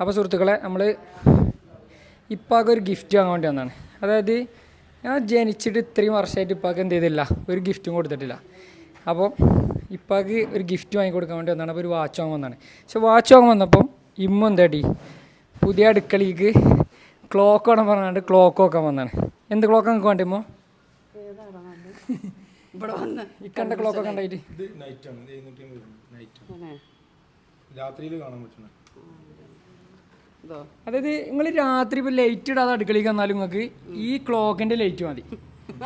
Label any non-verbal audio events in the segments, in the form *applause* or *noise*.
അപ്പോൾ സുഹൃത്തുക്കളെ നമ്മൾ ഇപ്പാക്ക് ഒരു ഗിഫ്റ്റ് വാങ്ങാൻ വേണ്ടി വന്നതാണ്. അതായത് ഞാൻ ജനിച്ചിട്ട് ഇത്രയും വർഷമായിട്ട് ഇപ്പാക്ക് എന്ത് ചെയ്തില്ല ഒരു ഗിഫ്റ്റും കൊടുത്തിട്ടില്ല. അപ്പോൾ ഇപ്പാക്ക് ഒരു ഗിഫ്റ്റ് വാങ്ങി കൊടുക്കാൻ വേണ്ടി വന്നതാണ്. അപ്പോൾ ഒരു വാച്ച് വാങ്ങാൻ വന്നതാണ്. പക്ഷെ വാച്ച് വാങ്ങാൻ വന്നപ്പം ഇമ്മ എന്താടി പുതിയ അടുക്കളയ്ക്ക് ക്ലോക്ക് വേണം പറഞ്ഞാണ്ട് ക്ലോക്ക് വെക്കാൻ വന്നതാണ്. എന്ത് ക്ലോക്ക് നിങ്ങൾക്ക് ഇമ്മോ? ഇവിടെ വന്ന് ഇക്കണ്ട കണ്ട ക്ലോക്ക് ഒക്കെ ഉണ്ടായിട്ട് ഇത് നൈറ്റ് ആണ്. ഇത് എഴുന്നൂറ്റി അമ്പത്. നൈറ്റ് രാത്രിയിൽ കാണാൻ പറ്റുന്നത്. അതായത് നിങ്ങൾ രാത്രി ഇപ്പോൾ ലൈറ്റ് ഇടാതെ അടുക്കളയ്ക്ക് വന്നാലും നിങ്ങൾക്ക് ഈ ക്ലോക്കിന്റെ ലൈറ്റ് മതി.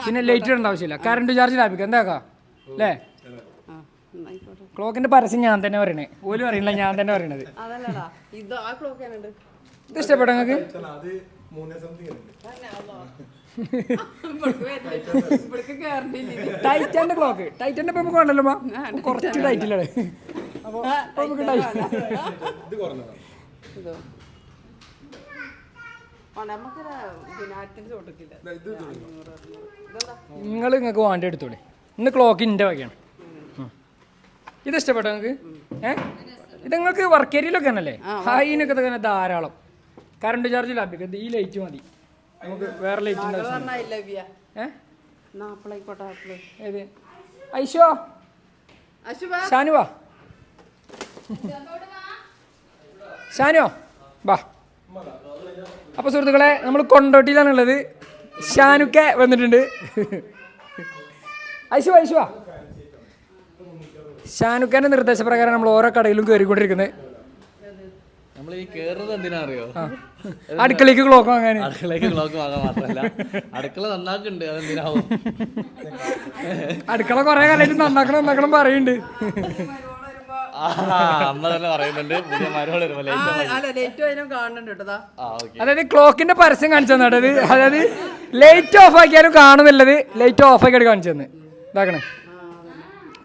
പിന്നെ ലൈറ്റ് ഇടേണ്ട ആവശ്യമില്ല. കറണ്ട് ചാർജ് ലാഭിക്കാം. എന്താക്കാ അല്ലേ ക്ലോക്കിന്റെ പരസ്യം ഞാൻ തന്നെ പറയണേ. ഓലും അറിയില്ല ഞാൻ തന്നെ പറയണത്. ഇത് ഇഷ്ടപ്പെട്ടോ നിങ്ങൾക്ക്? ടൈറ്റന്റെ ക്ലോക്ക് ടൈറ്റന്റെ ഇപ്പം നമുക്ക് വേണ്ടല്ലോ മാ. കുറച്ച് ടൈറ്റിലാണ് അപ്പോൾ നമുക്ക് ടൈറ്റ് ഇത് കുറഞ്ഞതാണ് ഇതോ ആ നമുക്കൊരു പിന്നെ നിങ്ങൾ നിങ്ങൾക്ക് വാണ്ടി എടുത്തോളി. ഇന്ന് ക്ലോക്ക് ഇന്റെ വകയാണ്. ഇത് ഇഷ്ടപ്പെട്ടോ നിങ്ങൾക്ക് ഏ? ഇത് നിങ്ങൾക്ക് വർക്ക് ഏരിയയിലൊക്കെ ആണല്ലേ? ഹൈനൊക്കെ തന്നെ ധാരാളം. കറണ്ട് ചാർജ് ലാഭിക്കും ഈ ലൈറ്റ് മതി. നമുക്ക് വേറെ ലൈറ്റ് ഏത്? ഐശോ ഷാനുവാ? ഷാനുവാ? ഷാനോ വാ അപ്പോൾ സുഹൃത്തുക്കളെ നമ്മൾ കൊണ്ടോട്ടിയിലാണുള്ളത്. ഷാനുക്കെ വന്നിട്ടുണ്ട്. ഐശു ഐശു വാ നിർദ്ദേശപ്രകാരം നമ്മൾ ഓരോ കടയിലും കയറിക്കൊണ്ടിരിക്കുന്നത് നമ്മൾ ഈ എന്തിനാ അറിയോ അടുക്കളയ്ക്ക് ക്ലോക്ക് വാങ്ങാൻ അടുക്കളയ്ക്ക് ക്ലോക്ക് വാങ്ങാൻ മാത്രമല്ല. അടുക്കള നന്നാക്കുന്നുണ്ട് അതെന്തിനാവും? അടുക്കള കുറേ കാലമായിട്ട് നന്നാക്കണം നന്നാക്കണം പറയുന്നുണ്ട്. അമ്മ തന്നെ പറയുന്നുണ്ട്. പുതിയ ലേറ്റ് അതിനും കാണുന്നുണ്ട് കേട്ടോ ആ ഓക്കെ. അതായത് ക്ലോക്കിന്റെ പരസ്യം കാണിച്ചു തന്നെ. അതായത് ലൈറ്റ് ഓഫ് ആക്കിയാലും കാണുന്നില്ലത്. ലൈറ്റ് ഓഫ് ആക്കി കാണിച്ചു തന്നെ. ഇതാക്കണേ.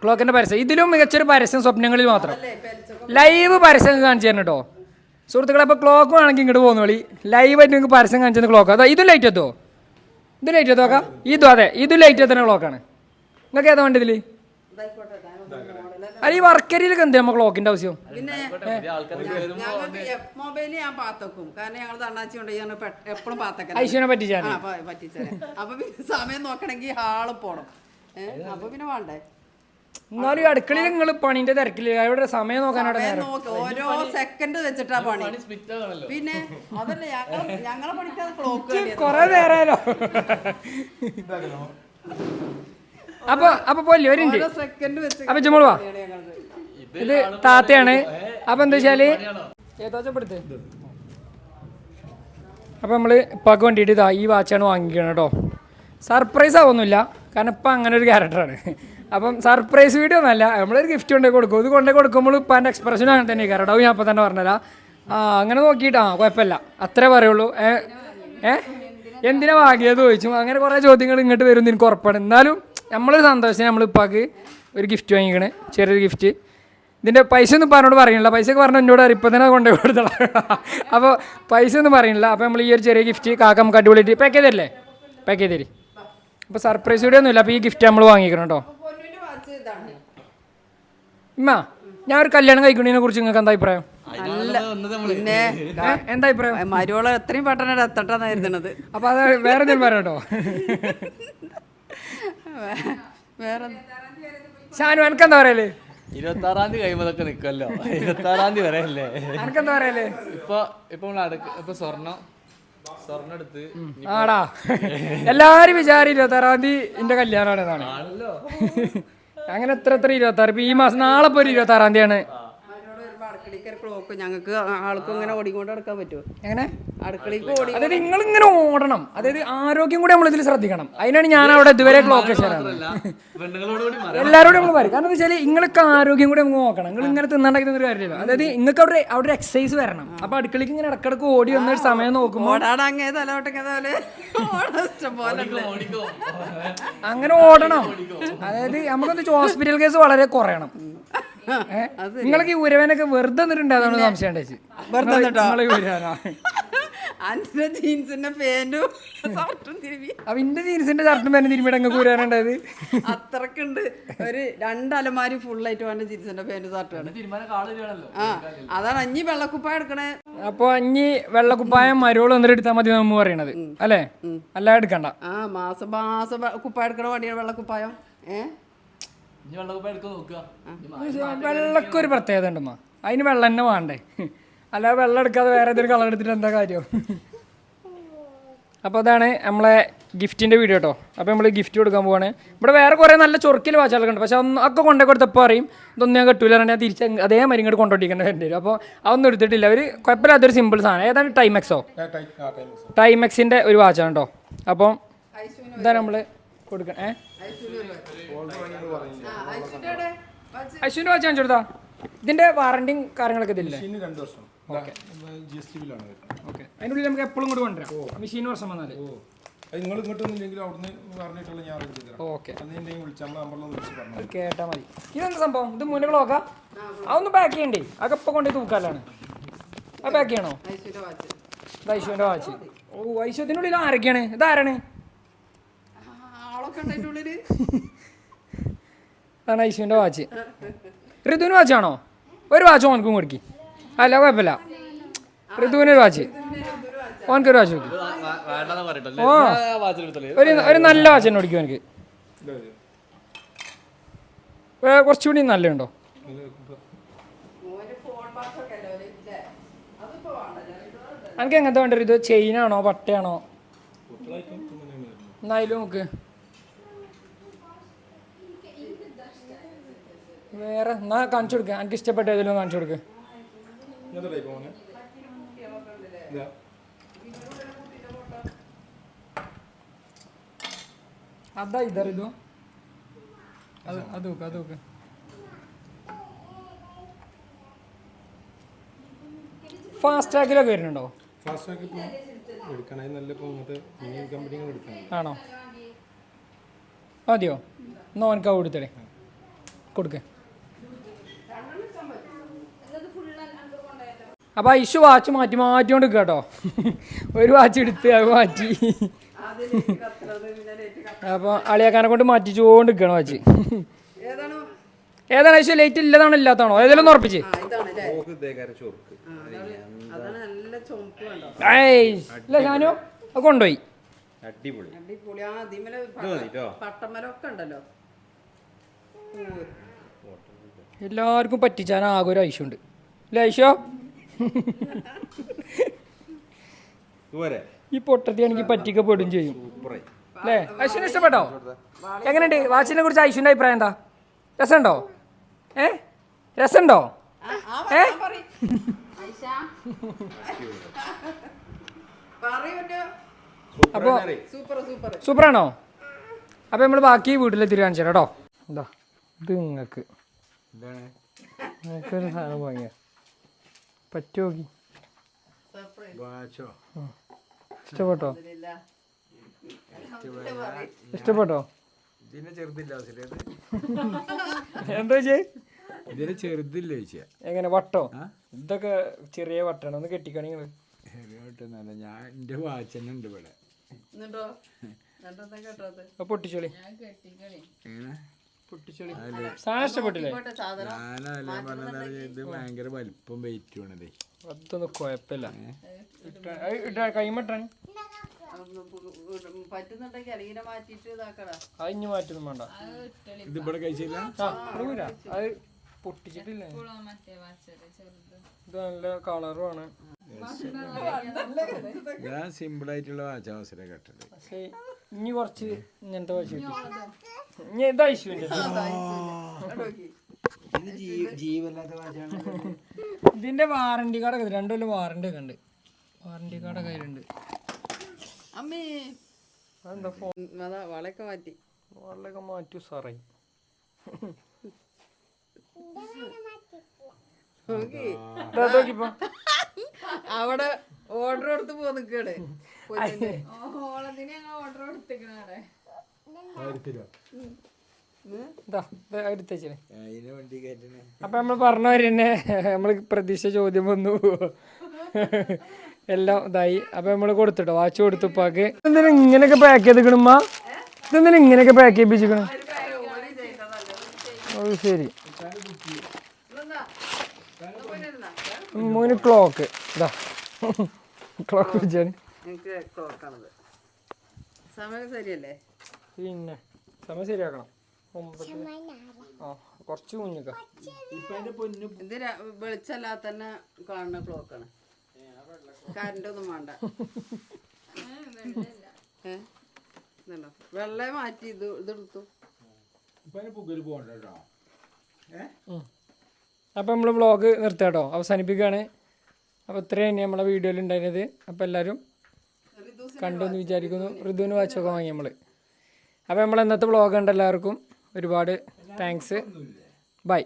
ക്ലോക്കിന്റെ പരസ്യം. ഇതിലും മികച്ചൊരു പരസ്യം സ്വപ്നങ്ങളിൽ മാത്രം. ലൈവ് പരസ്യം കാണിച്ചു തന്നെ കേട്ടോ. സുഹൃത്തുക്കളെ അപ്പോൾ ക്ലോക്ക് വേണമെങ്കിൽ ഇങ്ങോട്ട് പോകുന്ന ലൈവ് ആയിട്ട് നിങ്ങൾക്ക് പരസ്യം കാണിച്ചു തന്നെ ക്ലോക്ക്. അതാ ഇതും ലൈറ്റ് എത്തുമോ ഇത് ലൈറ്റ് എത്തുമോ ഇതും അതെ ഇതും ലൈറ്റ് എത്തുന്ന ക്ലോക്കാണ്. നിങ്ങൾക്ക് ഏതാ വേണ്ടത് അല്ല ഈ വർക്കരിയിലൊക്കെ എന്തിനാ നമ്മൾ ക്ലോക്കിന്റെ ആവശ്യം? പിന്നെ ഞങ്ങൾക്ക് മൊബൈൽ ഞാൻ പാത്തക്കും. കാരണം ഞങ്ങൾ തണ്ണാച്ചി കൊണ്ട് ഞാൻ എപ്പോഴും പാത്തക്കല. ഐശ്വനെ പറ്റിച്ചാണ് ആ പ- പറ്റിച്ചേരാ അപ്പൊ പിന്നെ സമയം നോക്കണമെങ്കിൽ ഹാൾ പോണം. ഏഹ് അപ്പൊ പിന്നെ വേണ്ടേ? എന്നാലും ഈ അടുക്കളയിൽ നിങ്ങൾ പണിന്റെ തിരക്കില്ല അവിടെ സമയം നോക്കാൻ സമയം നേരം. നോക്ക്. ഓരോ സെക്കൻഡ് വെച്ചിട്ടാ പണി. സ്പ്ലിറ്റ് ആകണല്ലോ പിന്നെ അതല്ല ഞങ്ങൾ ഞങ്ങളെ പണിക്കാതെ ക്ലോക്ക് കൊറേ നേരമായാലോ അപ്പൊ അപ്പൊ പോലെ ഒരു വെച്ച് അപ്പൊ ചുമളുവാ ഇത് താത്തയാണ്. അപ്പൊ എന്താ വെച്ചാൽ ഏതാച്ചപ്പെടുത്ത് അപ്പൊ നമ്മൾ പക വേണ്ടിയിട്ട് ഇതാ ഈ വാച്ചാണ് വാങ്ങിക്കണം കേട്ടോ. സർപ്രൈസ് ആവുന്നില്ല കാരണം ഇപ്പം അങ്ങനെ ഒരു ക്യാരക്ടറാണ് അപ്പം സർപ്രൈസ് വീഡിയോ ഒന്നല്ല. നമ്മളൊരു ഗിഫ്റ്റ് കൊണ്ടേ കൊടുക്കും. ഇത് കൊണ്ടേ കൊടുക്കുമ്പോൾ ഇപ്പം എന്റെ എക്സ്പ്രഷൻ അങ്ങനെ തന്നെ കാരണം ഞാൻ അപ്പം തന്നെ പറഞ്ഞതാ ആ അങ്ങനെ നോക്കിയിട്ട് ആ കുഴപ്പമില്ല. അത്രേ പറയുള്ളൂ. ഏ ഏ? എന്തിനാ വാങ്ങിയത് ചോദിച്ചു. അങ്ങനെ കുറേ ചോദ്യങ്ങൾ ഇങ്ങോട്ട് വരും എനിക്ക് ഉറപ്പാണ്. എന്നാലും നമ്മളൊരു സന്തോഷം നമ്മൾ ഇപ്പാക്ക് ഒരു ഗിഫ്റ്റ് വാങ്ങിക്കണേ ചെറിയൊരു ഗിഫ്റ്റ് ഇതിന്റെ പൈസ ഒന്നും പറഞ്ഞോട് പറയണില്ല. പൈസ ഒക്കെ പറഞ്ഞാൽ എന്നോട് ഇപ്പം തന്നെ കൊണ്ടുപോയി കൊടുത്തളാം *laughs* അപ്പോൾ പൈസ ഒന്നും പറയണില്ല. അപ്പോൾ നമ്മൾ ഈ ഒരു ചെറിയ ഗിഫ്റ്റ് കാക്ക നമുക്ക് അടിപൊളിയിട്ട് പാക്ക് ചെയ്തല്ലേ പാക്ക് ചെയ്ത് തരി അപ്പോൾ സർപ്രൈസ് വീഡിയോ ഒന്നുമില്ല. അപ്പോൾ ഈ ഗിഫ്റ്റ് നമ്മൾ വാങ്ങിക്കണം കേട്ടോ. ഇമ്മ ഞാൻ ഒരു കല്യാണം കഴിക്കുന്നതിനെ കുറിച്ച് നിങ്ങൾക്ക് എന്താ അഭിപ്രായം? പിന്നെ എന്താ അഭിപ്രായം? മരുവളെ എത്രയും പെട്ടെന്ന് എത്തട്ടെന്നായിരുന്നത് അപ്പോൾ അത് വേറെ എന്തെങ്കിലും പറയാം കേട്ടോ *laughs* വേറെ ഷാനു എനക്കെന്താ പറയല്ലേ പറയൽ? ഇരുപത്തി ആറാം തീയതി കഴിയുമ്പോഴൊക്കെ നിക്കുമല്ലോ ഇരുപത്തി ആറാം തീയതി വരെ അല്ലേ? എനിക്ക് എന്താ പറയൽ? ഇപ്പൊ ഇപ്പൊ നമ്മൾ അടുക്ക ഇപ്പൊ സ്വർണം സ്വർണം എടുത്ത് ആടാ. എല്ലാരും വിചാരം ഇരുപത്താറാം തീയതി എന്റെ കല്യാണമാണ് അങ്ങനെ എത്ര എത്ര ഇരുപത്താറ്? ഇപ്പൊ ഈ മാസം നാളെ തീയതിയാണ് മരുവൾ വരുമ്പോ അടുക്കളയ്ക്ക് ഒരു ക്ലോക്ക് ഞങ്ങൾക്ക് ആൾക്കും ഇങ്ങനെ ഓടിക്കൊണ്ട് നടക്കാൻ പറ്റുമോ? എങ്ങനെ? അടുക്കളയ്ക്ക് ഓടി അതായത് നിങ്ങൾ ഇങ്ങനെ ഓടണം. അതായത് ആരോഗ്യം കൂടി നമ്മൾ ഇതിൽ ശ്രദ്ധിക്കണം. അതിനാണ് ഞാൻ അവിടെ ഇതുവരെ ക്ലോക്ക് എല്ലാവരോടും നമ്മൾ പറയും കാരണം എന്താ വെച്ചാൽ നിങ്ങൾക്ക് ആരോഗ്യം കൂടി നമുക്ക് നോക്കണം. നിങ്ങൾ ഇങ്ങനെ തിന്നണ്ടാക്കുന്ന ഒരു കാര്യമില്ല. അതായത് നിങ്ങൾക്ക് അവിടെ അവിടെ ഒരു എക്സസൈസ് വരണം. അപ്പൊ അടുക്കളയ്ക്ക് ഇങ്ങനെ ഇടക്കിടക്ക് ഓടി വന്ന ഒരു സമയം നോക്കുമ്പോൾ ഓടാടങ്ങേ തലോട്ടങ്ങേ തല ഓടാൻ ഇഷ്ടം പോലെ ഓടിക്കോ അങ്ങനെ ഓടണം. അതായത് നമുക്കൊന്നിച്ച് ഹോസ്പിറ്റൽ കേസ് വളരെ കുറയണം. നിങ്ങൾക്ക് ഈ ഉരവനൊക്കെ വെറുതെ നിന്നിട്ടുണ്ട് അതാണ് സംശയം. അന്റെ ജീൻസിന്റെ പാന്റും ഷർട്ടും തിരുമ്പി. അപ്പൊ ഇന്റെ ജീൻസിന്റെ ഷർട്ടും പേരും തിരുമ്മിടെ അങ്ങ് കൂരാനുണ്ടായത് അത്രക്കുണ്ട്. ഒരു രണ്ട് അലമാരി ഫുള്ളായിട്ട് വേണ്ട ജീൻസിന്റെ പാന്റും ഷർട്ടുമാണ് ആ അതാണ് അഞ്ഞി വെള്ളക്കുപ്പായ എടുക്കണേ. അപ്പൊ അഞ്ഞി വെള്ളക്കുപ്പായം മരോൾ വന്നിട്ട് എടുത്താൽ മതി നമ്മ പറയണത്. അല്ലേ? അല്ല എടുക്കണ്ട. ആ മാസം മാസം കുപ്പായ എടുക്കണ വണ്ടിയാണ് വെള്ളക്കുപ്പായം. ഏ? വെള്ളക്ക് ഒരു പ്രത്യേകത ഉണ്ടമ്മ. അതിന് വെള്ളം തന്നെ വേണ്ടേ? അല്ലാതെ വെള്ളം എടുക്കാതെ വേറെ ഏതൊരു കളർ എടുത്തിട്ട് എന്താ കാര്യം? അപ്പോൾ അതാണ് നമ്മളെ ഗിഫ്റ്റിന്റെ വീഡിയോ കേട്ടോ അപ്പോൾ നമ്മൾ ഗിഫ്റ്റ് കൊടുക്കാൻ പോവാണ്. ഇവിടെ വേറെ കുറേ നല്ല ചൊറുക്കിൽ വാച്ചാലൊക്കെ ഉണ്ട്. പക്ഷേ ഒന്ന് ഒക്കെ കൊണ്ടേ കൊടുത്തപ്പോൾ പറയും ഇതൊന്നും ഞാൻ കിട്ടൂല ഞാൻ തിരിച്ച് അതേ മരി ഇങ്ങോട്ട് കൊണ്ടോട്ടിക്കേണ്ടി വരും. അപ്പോൾ അതൊന്നും എടുത്തിട്ടില്ല. അവർ കുഴപ്പമില്ലാത്തൊരു സിമ്പിൾ സാധനം. ഏതാണ് ടൈമെക്സോ ടൈമെക്സിന്റെ ഒരു വാച്ചാണ് കേട്ടോ അപ്പം ഇതാണ് നമ്മൾ കൊടുക്കണം ഏ? അശ്വിന്റെ വാച്ച് കാണിച്ചു കൊടുത്താ? ഇതിന്റെ വാറണ്ടിയും കാര്യങ്ങളൊക്കെ ഇതില്ലേ രണ്ട് വർഷം. ജി എസ് ടി ബില്ലാണ് വരുന്നത്. ഓക്കെ. അതിന്റെ ഉള്ളിൽ നമുക്ക് എപ്പോഴും കൂടി കൊണ്ടുവരാം. മെഷീൻ വർഷം വന്നാൽ. നിങ്ങൾ അവിടുന്ന് പറഞ്ഞിട്ടുള്ള ഞാൻ അറേഞ്ച് ചെയ്തരാം ഓക്കെ. അന്ന് എന്തെങ്കിലും വിളിച്ചാൽ നമ്മൾ നമ്പറിലൊന്ന് വിളിച്ച് പറഞ്ഞു കേട്ടാ മതി. ഇതെന്താ സംഭവം? ഇത് മുന്നേ നോക്കാം അതൊന്ന് പാക്ക് ചെയ്യണ്ടേ? അതൊക്കെ ഇപ്പൊ കൊണ്ടുപോയി തൂക്കാലാണ്. അത് പാക്ക് ചെയ്യണോ? വാച്ച്. ഇത് ഐശ്വന്റെ വാച്ച്. ഓ ഐശ്വത്തിനുള്ളിൽ ആരൊക്കെയാണ്? ഇതാരാണ് ആ, ആളൊക്കെ ഉണ്ട് അതിന്റെ ഉള്ളിൽ അതാണ് ഐശുവിന്റെ വാച്ച്. ഋതുവിന് വാച്ചാണോ ഒരു വാച്ച് ഓനക്കും കൊടുക്കി. അല്ല കുഴപ്പമില്ല. ഋതുവിന് ഒരു വാച്ച്. ഓനക്കൊരു വാച്ച് കൊടുക്കും. ഓ. ഒരു ഒരു നല്ല വാച്ച് തന്നെ കൊടുക്കും എനിക്ക് കുറച്ചുകൂടി നല്ലുണ്ടോ എനിക്ക് എങ്ങനത്തെ വേണ്ട. ഇത് ചെയിനാണോ? പട്ടയാണോ? എന്നായാലും നോക്ക്. വേറെ എന്നാ കാണിച്ചു കൊടുക്കുക എനിക്ക് ഇഷ്ടപ്പെട്ട ഏതെങ്കിലും കാണിച്ചു കൊടുക്കുക അതാ ഇതർ ഇതോ. അത് അത് നോക്ക് അത് നോക്ക്. ഫാസ്റ്റ് ട്രാക്കിലൊക്കെ വരുന്നുണ്ടോ? ഫാസ്റ്റ് ട്രാക്ക് ഇപ്പം എടുക്കണേ. നല്ല ഇപ്പം ഇങ്ങനത്തെ മിനി കമ്പനികൾ എടുക്കണം. ആണോ? മതിയോ? എന്നാ ഓനക്ക് അത് കൊടുത്തടേ കൊടുക്ക. അപ്പൊ ഐഷു വാച്ച് മാറ്റി മാറ്റിക്കൊണ്ട് കേട്ടോ. ഒരു വാച്ച് എടുത്ത് അത് മാറ്റി. അപ്പോൾ അളിയാക്കാനെ കൊണ്ട് മാറ്റിച്ചുകൊണ്ട് നിൽക്കണം വാച്ച്. ഏതാണ്? ഏതാണ് ഐഷു ലേറ്റ് ഇല്ലതാണോ ഇല്ലാത്താണോ ഏതെല്ലാം ഒന്ന് ഉറപ്പിച്ച്. ആ ഇതാണ് അല്ലേ? ആ, അതാണ്. അതാണ് നല്ല ചുമപ്പ് കണ്ടോ? ഏയ് ഇല്ല ഞാനോ? അത് കൊണ്ടുപോയി. അടിപൊളി. അടിപൊളി. ആ ഉണ്ടല്ലോ. പൂവ്. എല്ലാവർക്കും പറ്റിച്ചാൻ ആകെ ഒരു ഐശുണ്ട് ഇല്ല ഐഷോ? ഇതുവരെ ഈ പൊട്ടത്തിയാണെങ്കിൽ പറ്റിക്കപ്പെടും ചെയ്യും. അല്ലേ? അശ്വിന് ഇഷ്ടപ്പെട്ടോ? എങ്ങനെയുണ്ട്? വാച്ചിനെ കുറിച്ച് അശ്വിന്റെ അഭിപ്രായം എന്താ? രസമുണ്ടോ? ഏ? രസമുണ്ടോ? ഏ? അപ്പോൾ സൂപ്പർ സൂപ്പർ സൂപ്പറാണോ അപ്പോൾ നമ്മൾ ബാക്കി വീട്ടിലെത്തിരി കാണിച്ചു തരാം കേട്ടോ. എന്താ ഇത് നിങ്ങൾക്ക്. നിങ്ങൾക്കൊരു സാധനം വാങ്ങിയ. പറ്റുമോ സർപ്രൈസ് ഇഷ്ടപ്പെട്ടോ? ഇഷ്ടപ്പെട്ടോ? ഇതിനെ ചെറുതില്ല അവസരം എന്താ ഇതിനെ ചെറുതില്ല ചോദിച്ചാ എങ്ങനെ വട്ടോ? ഇതൊക്കെ ചെറിയ വട്ടാണ്? ഒന്ന് കെട്ടിക്കണെങ്കിൽ കേട്ടൊന്നല്ല ഞാൻ എന്റെ വാച്ച് തന്നെ ഉണ്ട് ഇവിടെ പൊട്ടിച്ചോളി. എങ്ങനെ? പൊട്ടിച്ചോളി സാധനം ഇഷ്ടപ്പെട്ടില്ലേ? ഇപ്പോട്ടെ സാധനം. ഞാനല്ല പറഞ്ഞത് ഇത് ഭയങ്കര വലിപ്പം വെയിറ്റ് വേണതേ അതൊന്നും കുഴപ്പമില്ല. ഇട്ടാ- അത് ഇട്ടാ കൈമട്ടാണ് അതൊന്ന് പു- ഇടും. പറ്റുന്നുണ്ടെങ്കിൽ അലീനെ മാറ്റിയിട്ട് ഇതാക്കടാ. അത് ഇനി മാറ്റൊന്നും വേണ്ട. ഇത് ഇവിടെ കഴിച്ചില്ല? അത് പൊട്ടിച്ചിട്ടില്ല? ഇത് നല്ല കളറുമാണ് ഞാൻ സിമ്പിൾ ആയിട്ടുള്ള വാച്ച് അവസരം കേട്ടത് ഇനി കുറച്ച് ഇങ്ങനത്തെ ഇനി ഇതാ ഇഷ്യൂന്റെ ഇതിന്റെ വാറണ്ടി കാർഡൊക്കെ രണ്ടു കൊല്ലം വാറണ്ടി ഒക്കെ ഉണ്ട്. വാറണ്ടി കാർഡ് അതിലുണ്ട് അമ്മേ. അതെന്താ ഫോൺ ഉം, അതാ വളയൊക്കെ മാറ്റി. വളൊക്കെ മാറ്റു സാറേ നോക്കി. അവിടെ ഓർഡർ കൊടുത്ത് പോ നിക്കാണ്. കയറ്റണേ. അപ്പൊ നമ്മൾ പറഞ്ഞവര് തന്നെ നമ്മൾ പ്രതീക്ഷ ചോദ്യം വന്നു. എല്ലാം ഇതായി. അപ്പൊ നമ്മൾ കൊടുത്തിട്ടോ? വാച്ച് കൊടുത്തു ഉപ്പാക്ക്. എന്തിനാ ഇങ്ങനെയൊക്കെ പാക്ക് ചെയ്തിക്കണമ്മ ഇതെന്തിനാ ഇങ്ങനെയൊക്കെ പാക്ക് ചെയ്യിപ്പിച്ചിക്കണം ശരി. മൂന്ന് ക്ലോക്ക് ഇതാ. ക്ലോക്ക് വെച്ചാണ് എനിക്ക് ക്ലോക്കാണത് സമയം ശരിയല്ലേ? പിന്നെ സമയം ശരിയാക്കണം. ആ കുറച്ച് മുന്നിക്ക. ഇത് വെളിച്ചല്ലാതെ തന്നെ കാണുന്ന ക്ലോക്കാണ് കറണ്ട് ഒന്നും വേണ്ട? ഇതുണ്ടോ? വെള്ള മാറ്റി ഇത് ഇതെടുത്തു പുകൽ പോകണ്ട അപ്പോൾ നമ്മൾ വ്ളോഗ് നിർത്താട്ടോ. അവസാനിപ്പിക്കുകയാണ്. അപ്പോൾ ഇത്രയാണ് നമ്മളെ വീഡിയോയിൽ ഉണ്ടായിരുന്നത് അപ്പോൾ എല്ലാവരും കണ്ടു എന്ന് വിചാരിക്കുന്നു. ഋതുവിന് വാച്ചൊക്കെ വാങ്ങി നമ്മൾ അപ്പോൾ നമ്മൾ ഇന്നത്തെ വ്ളോഗ് ഉണ്ട് എല്ലാവർക്കും ഒരുപാട് താങ്ക്സ് ബൈ